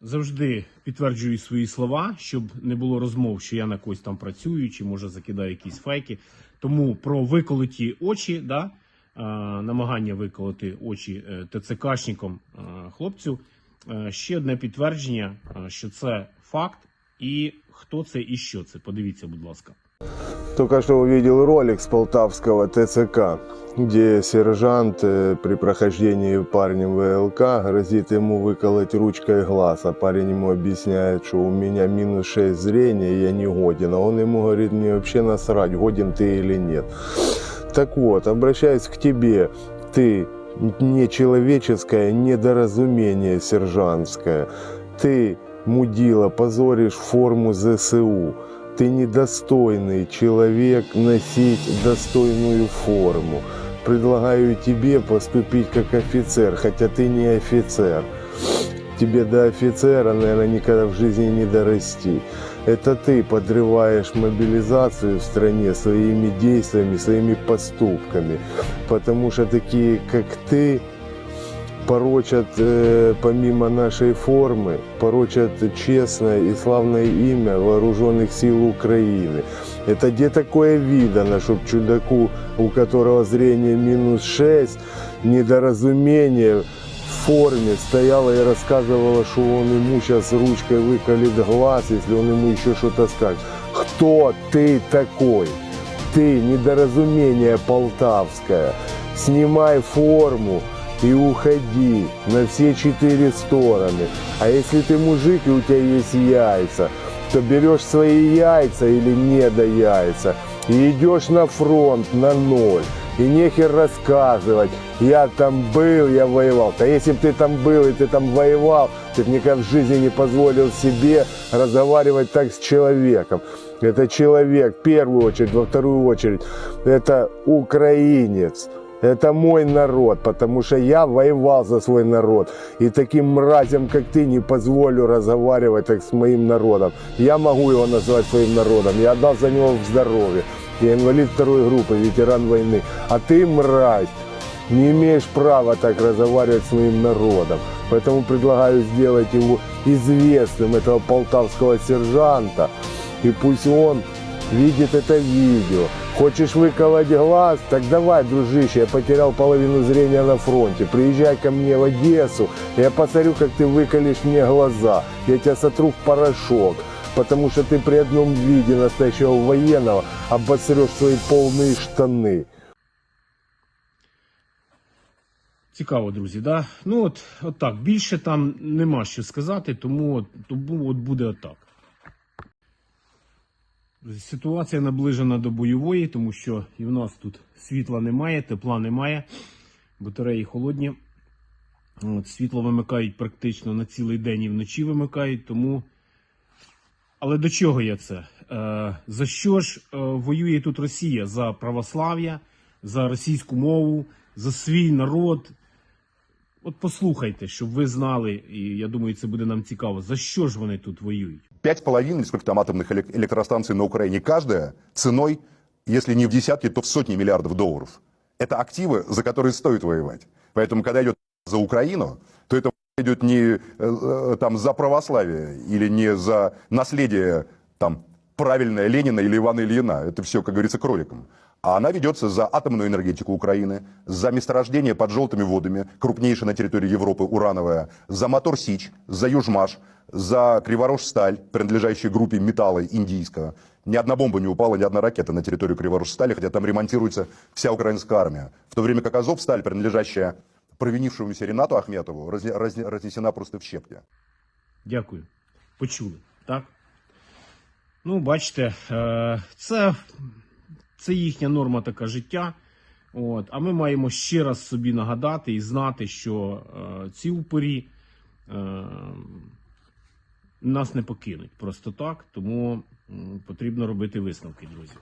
Завжди підтверджую свої слова, щоб не було розмов, що я на когось там працюю, чи може закидаю якісь фейки. Тому про виколоті очі, да, е, намагання виколоти очі ТЦКшником ТЦКшникам е, хлопцю. е, Ще одне підтвердження, е, що це факт, і хто це і що це. Подивіться, будь ласка. Только что увидел ролик с полтавского ТЦК, где сержант э, при прохождении парнем ВЛК грозит ему выколоть ручкой глаз, а парень ему объясняет, что у меня минус 6 зрения, я не годен, а он ему говорит, мне вообще насрать, годен ты или нет. Так вот, обращаюсь к тебе, ты нечеловеческое недоразумение сержантское, ты, мудила, позоришь форму ЗСУ, ты недостойный человек носить достойную форму. Предлагаю тебе поступить как офицер, хотя ты не офицер. Тебе до офицера, наверное, никогда в жизни не дорасти. Это ты подрываешь мобилизацию в стране своими действиями, своими поступками. Потому что такие, как ты, порочат э, помимо нашей формы, порочат честное и славное имя вооруженных сил Украины. Это где такое видано, чтоб чудаку, у которого зрение минус 6, недоразумение в форме стояла и рассказывала, что он ему сейчас ручкой выколет глаз, если он ему еще что-то скажет. Кто ты такой? Ты недоразумение полтавское. Снимай форму, и уходи на все четыре стороны. А если ты мужик и у тебя есть яйца, то берешь свои яйца или не до яйца и идешь на фронт на ноль. И нехер рассказывать, я там был, я воевал. Да если бы ты там был и ты там воевал, ты бы никогда в жизни не позволил себе разговаривать так с человеком. Это человек, в первую очередь, во вторую очередь, это украинец. Это мой народ, потому что я воевал за свой народ. И таким мразям, как ты, не позволю разговаривать так с моим народом. Я могу его назвать своим народом. Я отдал за него в здоровье. Я инвалид второй группы, ветеран войны. А ты, мразь, не имеешь права так разговаривать с моим народом. Поэтому предлагаю сделать его известным, этого полтавского сержанта. И пусть он видит это видео. Хочешь выколоть глаз? Так давай, дружище, я потерял половину зрения на фронте. Приезжай ко мне в Одессу, я посмотрю, как ты выколешь мне глаза. Я тебя сотру в порошок. Потому что ты при одном виде настоящего военного обосрешь свои полные штаны. Цікаво, друзі, да? Ну от, от так. Більше там нема що сказати, тому от, тому от буде отак. Ситуація наближена до бойової, тому що і в нас тут світла немає, тепла немає, батареї холодні. От, світло вимикають практично на цілий день і вночі вимикають, тому. Але до чого я це? Е, за що ж е, воює тут Росія? За православ'я, за російську мову, за свій народ. От послухайте, щоб ви знали, і я думаю, це буде нам цікаво, за що ж вони тут воюють. Пять половиной, сколько там атомных элек- электростанций на Украине, каждая ценой, если не в десятки, то в сотни миллиардов долларов. Это активы, за которые стоит воевать. Поэтому, когда идет за Украину, то это идет не э, э, там за православие или не за наследие там правильное Ленина или Ивана Ильина. Это все, как говорится, кроликом. А она ведется за атомную энергетику Украины, за месторождение под желтыми водами, крупнейшее на территории Европы урановое, за мотор Сич, за Южмаш, за Криворожсталь, принадлежащая группе металла индийского. Ни одна бомба не упала, ни одна ракета на территорию Криворожстали, хотя там ремонтируется вся украинская армия. В то время как Азовсталь, принадлежащая провинившемуся Ренату Ахметову, разне- разне- разнесена просто в щепки. Дякую. Почули, так? Ну, бачите, е, це, це їхня норма така життя. От. А ми маємо ще раз собі нагадати і знати, що е, ці упорі е, нас не покинуть просто так, тому потрібно робити висновки, друзі.